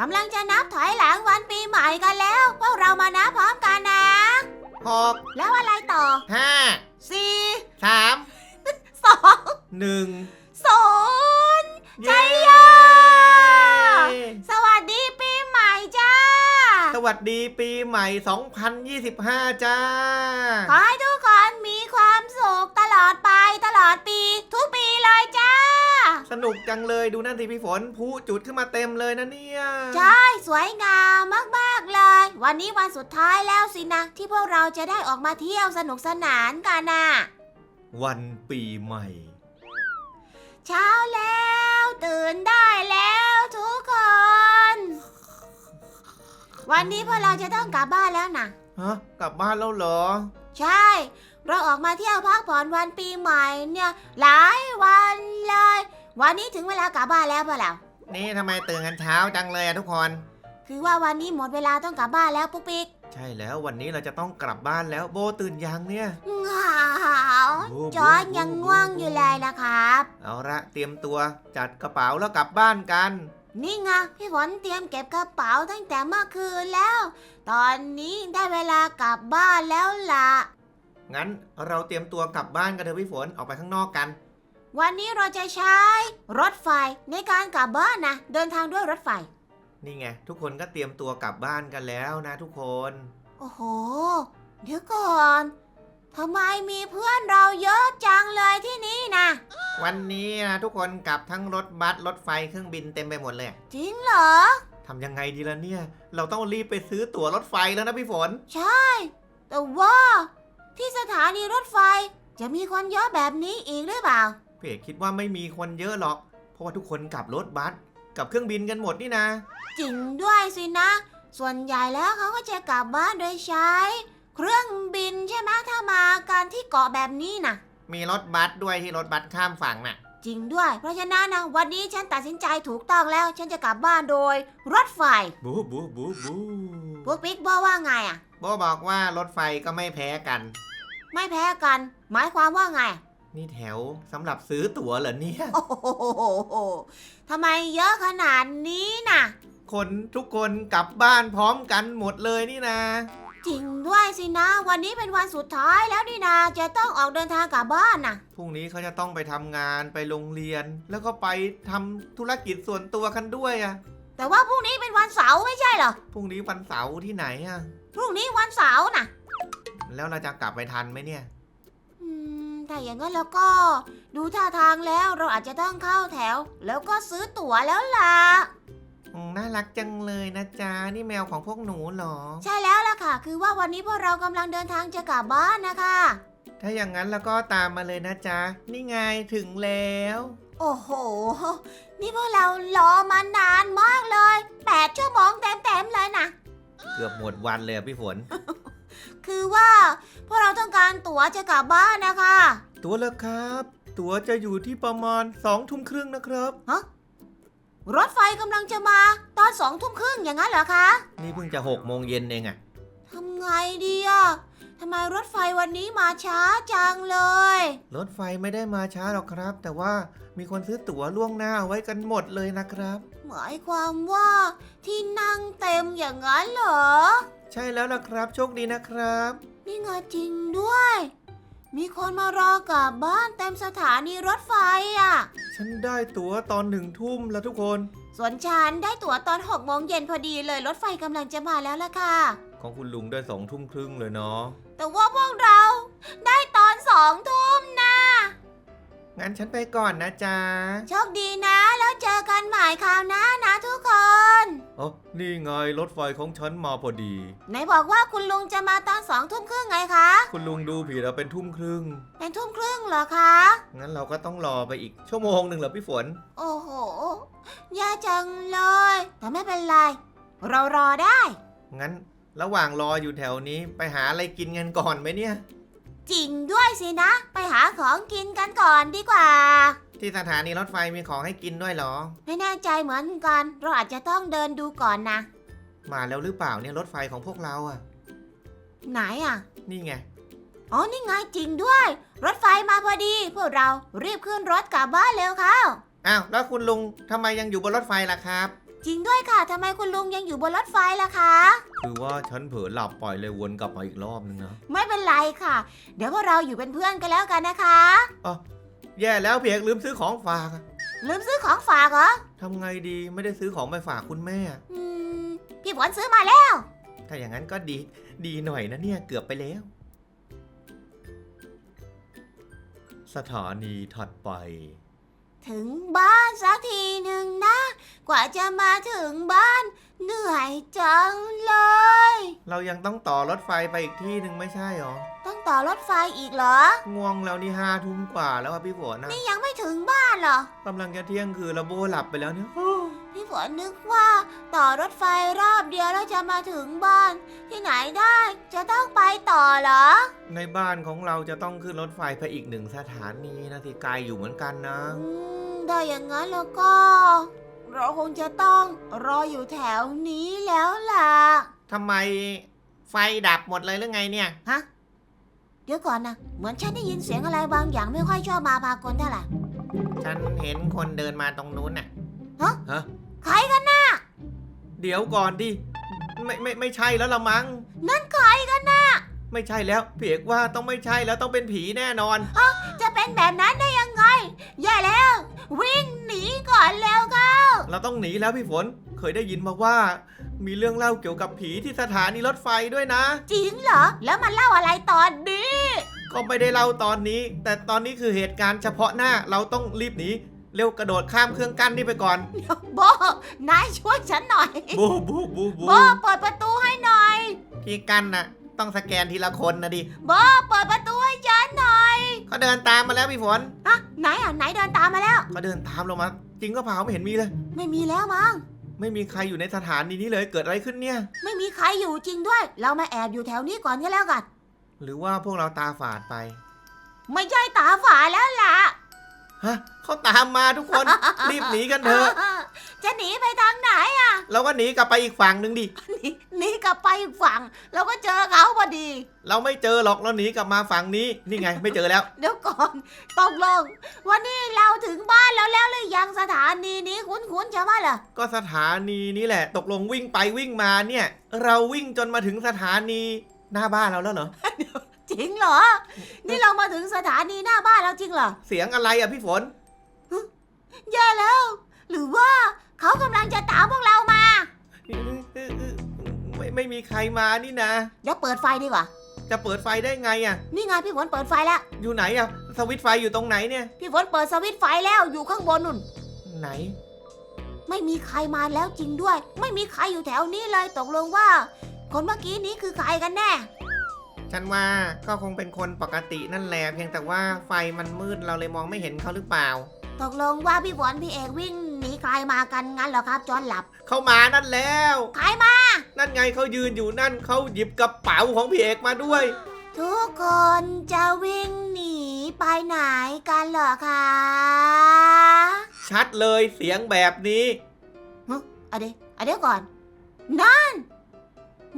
กำลังจะนับถอยหลังวันปีใหม่กันแล้ว พวกเรามานับพร้อมกันนะ หกแล้วอะไรต่อห้าสี่สามสองหนึ่งศูนย์เย้ยาสวัสดีปีใหม่จ้า สวัสดีปีใหม่ 2025 จ้า ขอให้ทุกคนมีความสุขตลอดไปตลอดปี ทุกปีเลยจ้า สนุกจังเลยดูนั่นสิพี่ฝนผู้จุดขึ้นมาเต็มเลยนะเนี่ยใช่สวยงามมากๆเลย วันนี้วันสุดท้ายแล้วสินะ ที่พวกเราจะได้ออกมาเที่ยวสนุกสนานกันน่ะ วันปีใหม่ เช้าแล้ว ตื่นได้แล้วทุกคน วันนี้พวกเราจะต้องกลับบ้านแล้วนะฮะกลับบ้านแล้วเหรอ ใช่ เราออกมาเที่ยวพักผ่อนวันปีใหม่เนี่ย หลายวันเลย วันนี้ถึงเวลากลับบ้านแล้วเปล่านี่ทำไมตื่นกันเช้าจังเลยอะทุกคน คือว่าวันนี้หมดเวลาต้องกลับบ้านแล้วปุ๊กปิ๊กใช่แล้ววันนี้เราจะต้องกลับบ้านแล้วโบตื่นยังเนี่ย เหงาโอ้โห จอนยังง่วงอยู่เลยนะครับ เอาละเตรียมตัวจัดกระเป๋าแล้วกลับบ้านกัน นี่ไงพี่ฝนเตรียมเก็บกระเป๋าตั้งแต่เมื่อคืนแล้ว ตอนนี้ได้เวลากลับบ้านแล้วล่ะ งั้นเราเตรียมตัวกลับบ้านกันเถอะพี่ฝนออกไปข้างนอกกัน วันนี้เราจะใช้รถไฟในการกลับบ้านนะ เดินทางด้วยรถไฟ นี่ไง ทุกคนก็เตรียมตัวกลับบ้านกันแล้วนะทุกคน โอ้โห เดี๋ยวก่อนทำไมมีเพื่อนเราเยอะจังเลยที่นี่นะ วันนี้นะทุกคนกลับทั้งรถบัสรถไฟเครื่องบินเต็มไปหมดเลยจริงเหรอทำยังไงดีล่ะเนี่ย เราต้องรีบไปซื้อตั๋วรถไฟแล้วนะพี่ฝน ใช่ แต่ว่า ที่สถานีรถไฟจะมีคนเยอะแบบนี้อีกหรือเปล่า พี่เอกคิดว่าไม่มีคนเยอะหรอก เพราะว่าทุกคนกลับรถบัสกับเครื่องบินกันหมดนี่นะ จริงด้วยสินะ ส่วนใหญ่แล้วเขาก็จะกลับบ้านโดยใช้ เครื่องบินใช่ไหมถ้ามากันที่เกาะแบบนี้นะมีรถบัสด้วยที่รถบัสข้ามฝั่งน่ะ จริงด้วย เพราะฉะนั้นนะวันนี้ฉันตัดสินใจถูกต้องแล้ว ฉันจะกลับบ้านโดย รถไฟบูบูบูบูพวกปิ๊กบอกว่าไงอะโบบอกว่ารถไฟก็ไม่แพ้กัน ไม่แพ้กัน หมายความว่าไง นี่แถวสำหรับซื้อตั๋วเหรอเนี่ยโอ้โหทำไมเยอะขนาดนี้น่ะ คนทุกคนกลับบ้านพร้อมกันหมดเลยนี่นะ จริงด้วยสินะ วันนี้เป็นวันสุดท้ายแล้วนี่นาจะต้องออกเดินทางกลับบ้านน่ะ พรุ่งนี้เขาจะต้องไปทำงานไปโรงเรียน แล้วก็ไปทำธุรกิจส่วนตัวกันด้วยอะแต่ว่าพรุ่งนี้เป็นวันเสาร์ไม่ใช่เหรอ พรุ่งนี้วันเสาร์ที่ไหนอะพรุ่งนี้วันเสาร์น่ะ แล้วเราจะกลับไปทันไหมเนี่ยอืม ถ้าอย่างนั้นแล้วก็ ดูท่าทางแล้วเราอาจจะต้องเข้าแถว แล้วก็ซื้อตั๋วแล้วล่ะ อืมน่ารักจังเลยนะจ๊ะ นี่แมวของพวกหนูเหรอ ใช่แล้วล่ะค่ะ คือว่าวันนี้พวกเรากำลังเดินทางจะกลับบ้านนะคะ ถ้าอย่างนั้นแล้วก็ตามมาเลยนะจ๊ะ นี่ไงถึงแล้ว โอ้โห นี่พวกเรารอมานานมากเลย 8 ชั่วโมงเต็มๆเลยนะ เกือบหมดวันเลยอะพี่ฝน คือว่าพวกเราต้องการตั๋วจะกลับบ้านนะคะ ตั๋วแล้วครับ ตั๋วจะอยู่ที่ประมาณสองทุ่มครึ่งนะครับ รถไฟกำลังจะมาตอนสองทุ่มครึ่งอย่างนั้นเหรอคะ นี่เพิ่งจะหกโมงเย็นเองอะทำไงดีอะทำไมรถไฟวันนี้มาช้าจังเลย รถไฟไม่ได้มาช้าหรอกครับ แต่ว่ามีคนซื้อตั๋วล่วงหน้าไว้กันหมดเลยนะครับ หมายความว่าที่นั่งเต็มอย่างนั้นเหรอ ใช่แล้วล่ะครับ โชคดีนะครับ นี่ไงจริงด้วย มีคนมารอกลับบ้านเต็มสถานีรถไฟอะ ฉันได้ตั๋วตอนหนึ่งทุ่มแล้วทุกคน ส่วนฉันได้ตั๋วตอน6โมงเย็นพอดีเลยรถไฟกำลังจะมาแล้วล่ะค่ะ ของคุณลุงได้สองทุ่มครึ่งเลยเนาะ แต่ว่าพวกเราได้ตอนสองทุ่มนะ งั้นฉันไปก่อนนะจ๊ะ โชคดีนะแล้วเจอ กันใหม่คราวหน้านะทุกคนอ๋อนี่ไงรถไฟของฉันมาพอดี ไหนบอกว่าคุณลุงจะมาตอนสองทุ่มครึ่งไงคะ คุณลุงดูผิดเราเป็นทุ่มครึ่ง เป็นทุ่มครึ่งเหรอคะ งั้นเราก็ต้องรอไปอีกชั่วโมงหนึ่งเหรอพี่ฝน โอ้โหแย่จังเลย แต่ไม่เป็นไร เรารอได้ งั้นระหว่างรออยู่แถวนี้ไปหาอะไรกินกันก่อนไหมเนี่ย จริงด้วยสินะ ไปหาของกินกันก่อนดีกว่า ที่สถานีรถไฟมีของให้กินด้วยเหรอ ไม่แน่ใจเหมือนกัน เราอาจจะต้องเดินดูก่อนนะ มาแล้วหรือเปล่าเนี่ยรถไฟของพวกเราอะ ไหนอะ นี่ไง อ๋อ นี่ไงจริงด้วย รถไฟมาพอดี พวกเรารีบขึ้นรถกลับบ้านเร็วเข้า อ้าวแล้วคุณลุงทำไมยังอยู่บนรถไฟล่ะครับ จริงด้วยค่ะทำไมคุณลุงยังอยู่บนรถไฟล่ะคะ คือว่าฉันเผลอหลับปล่อยเลยวนกลับมาอีกรอบนึงนะ ไม่เป็น ไรค่ะ เดี๋ยวพวกเราอยู่เป็นเพื่อนกันแล้วกันนะคะแย่แล้วพี่เอกลืมซื้อของฝากอะลืมซื้อของฝากเหรอทำไงดีไม่ได้ซื้อของไปฝากคุณแม่ อืมพี่ฝนซื้อมาแล้ว ถ้าอย่างนั้นก็ดีดีหน่อยนะเนี่ยเกือบไปแล้ว สถานีถัดไป ถึงบ้านสักทีหนึ่งนะ กว่าจะมาถึงบ้าน เหนื่อยจังเลย เรายังต้องต่อรถไฟไปอีกที่หนึ่งไม่ใช่หรอ ต้องต่อรถไฟอีกเหรอ ง่วงแล้วนี่ห้าทุ่มกว่าแล้วอะพี่ฝนนะนี่ยังไม่ถึงบ้านเหรอกำลังจะเที่ยงคืนแล้วโบหลับไปแล้วเนี่ยพี่ฝนนึกว่าต่อรถไฟรอบเดียวแล้วจะมาถึงบ้าน ที่ไหนได้จะต้องไปต่อเหรอ ในบ้านของเราจะต้องขึ้นรถไฟไปอีกหนึ่งสถานีนะที่ไกลอยู่เหมือนกันนะ อืมได้อย่างนั้นแล้วก็ เราคงจะต้องรออยู่แถวนี้แล้วล่ะ ทำไมไฟดับหมดเลยหรือไงเนี่ย ฮะ เดี๋ยวก่อนนะ เหมือนฉันได้ยินเสียงอะไรบางอย่างไม่ค่อยชอบมาพากลเท่าไหร่ ฉันเห็นคนเดินมาตรงนู้นน่ะฮะ ฮะ ใครกันนะเดี๋ยวก่อนดิ ไม่ไม่ไม่ใช่แล้วละมั้ง นั่นใครกันนะ ไม่ใช่แล้วพี่เอกว่าต้องไม่ใช่แล้วต้องเป็นผีแน่นอน จะเป็นแบบนั้นได้ยังไงแย่แล้ว วิ่งหนีก่อนแล้วก็เราต้องหนีแล้วพี่ฝนเคยได้ยินมาว่า มีเรื่องเล่าเกี่ยวกับผีที่สถานีรถไฟด้วยนะ จริงเหรอ แล้วมันเล่าอะไรตอนนี้ ก็ไม่ได้เล่าตอนนี้ แต่ตอนนี้คือเหตุการณ์เฉพาะหน้าเราต้องรีบหนีเร็วกระโดดข้ามเครื่องกั้นนี่ไปก่อน โบนายช่วยฉันหน่อย บูบูบูบูโบเปิดประตูให้หน่อย ที่กั้นน่ะ ต้องสแกนทีละคนนะดิโบเปิดประตูให้ฉันหน่อยเขาเดินตามมาแล้วพี่ฝนอะไหนอะไหนเดินตามมาแล้ว เขาเดินตามเรามา จริงก็เปล่าไม่เห็นมีเลย ไม่มีแล้วมั้งไม่มีใครอยู่ในสถานีนี้เลยเกิดอะไรขึ้นเนี่ย ไม่มีใครอยู่จริงด้วย เรามาแอบอยู่แถวนี้ก่อนก็แล้วกันหรือว่าพวกเราตาฝาดไป ไม่ใช่ตาฝาแล้วล่ะ ฮะเขาตามมาทุกคนรีบหนีกันเถอะ จะหนีไปทางไหนอะเราก็หนีกลับไปอีกฝั่งหนึ่งดิ หนีหนีกลับไปอีกฝั่ง เราก็เจอเขาพอดี เราไม่เจอหรอกเราหนีกลับมาฝั่งนี้ นี่ไงไม่เจอแล้ว เดี๋ยวก่อนตกลง วันนี้เราถึงบ้านแล้วแล้วหรือยังสถานีนี้คุ้นๆใช่ไหมล่ะ ก็สถานีนี้แหละ ตกลงวิ่งไปวิ่งมาเนี่ย เราวิ่งจนมาถึงสถานีหน้าบ้านเราแล้วเหรอจ ริงเหรอ นี่เรามาถึงสถานีหน้าบ้านแล้วจริงเหรอ เสียงอะไรอะพี่ฝน แย่แล้ว หรือว่าเขากำลังจะตามพวกเรามา ไม่ไม่มีใครมานี่นะ เดี๋ยวเปิดไฟดีกว่า จะเปิดไฟได้ไงอะ นี่ไงพี่ฝนเปิดไฟแล้ว อยู่ไหนอะ สวิตช์ไฟอยู่ตรงไหนเนี่ย พี่ฝนเปิดสวิตช์ไฟแล้วอยู่ข้างบนนุ่น ไหน ไม่มีใครมาแล้วจริงด้วย ไม่มีใครอยู่แถวนี้เลยตกลงว่า คนเมื่อกี้นี้คือใครกันแน่ ฉันว่าก็คงเป็นคนปกตินั่นแหละเพียงแต่ว่าไฟมันมืดเราเลยมองไม่เห็นเขาหรือเปล่า ตกลงว่าพี่ฝนพี่เอกวิ่งหนีใครมากันงั้นเหรอครับจอนหลับเข้ามานั่นแล้วใครมา นั่นไงเขายืนอยู่นั่นเขาหยิบกระเป๋าของพี่เอกมาด้วย ทุกคนจะวิ่งหนีไปไหนกันเหรอคะชัดเลยเสียงแบบนี้อะเดี๋ยวอะเดี๋ยวก่อน นั่น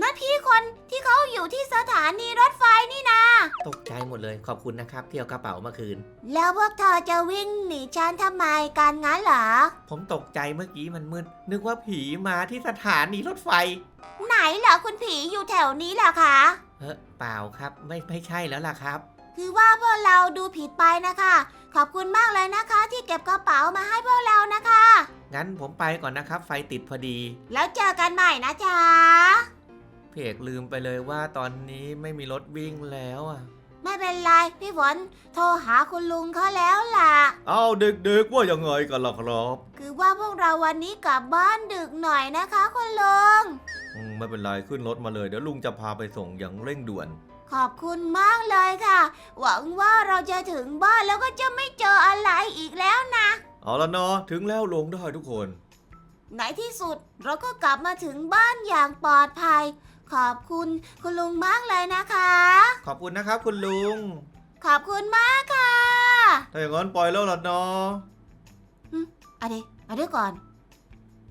นั่นพี่คนที่เขาอยู่ที่สถานีร ถไฟนี่นะ ตกใจหมดเลยขอบคุณนะครับที่เอากระเป๋ามาคืน แล้วพวกเธอจะวิ่งหนีฉันทำไมกันงั้นเหรอ ผมตกใจเมื่อกี้มันมืดนึกว่าผีมาที่สถานีรถไฟ ไหนเหรอคุณผีอยู่แถวนี้เหรอคะ เฮ้เปล่าครับไม่ไม่ใช่แล้วล่ะครับ คือว่าพวกเราดูผิดไปนะคะ ขอบคุณมากเลยนะคะ ที่เก็บกระเป๋ามาให้พวกเรานะคะ งั้นผมไปก่อนนะครับ ไฟติดพอดี แล้วเจอกันใหม่นะจ๊ะพี่ เอกลืมไปเลยว่าตอนนี้ไม่มีรถวิ่งแล้วอะ ไม่เป็นไร พี่ฝนโทรหาคุณลุงเขาแล้วล่ะ เอาเด็กๆว่ายังไงกันล่ะครับคือว่าพวกเราวันนี้กลับบ้านดึกหน่อยนะคะคุณลุง อืมไม่เป็นไรขึ้นรถมาเลยเดี๋ยวลุงจะพาไปส่งอย่างเร่งด่วน ขอบคุณมากเลยค่ะ หวังว่าเราจะถึงบ้านแล้วก็จะไม่เจออะไรอีกแล้วนะเอาละเนาะถึงแล้วลงได้ทุกคน ในที่สุดเราก็กลับมาถึงบ้านอย่างปลอดภัย ขอบคุณคุณลุงมากเลยนะคะ ขอบคุณนะครับ คุณลุง ขอบคุณมากค่ะถ้าอย่างนั้นปล่อยแล้วล่ะเนาะอะเดี๋ยวอะเดี๋ยวก่อน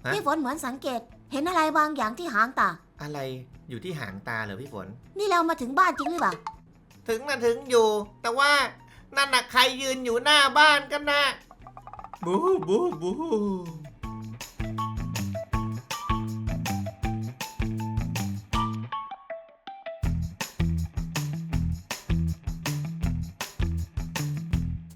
ฮะ พี่ฝนเหมือนสังเกต เห็นอะไรบางอย่างที่หางตา อะไรอยู่ที่หางตาเหรอพี่ฝน นี่เรามาถึงบ้านจริงหรือเปล่า ถึงนะถึงอยู่ แต่ว่านั่นน่ะใครยืนอยู่หน้าบ้านกันนะบูบูบู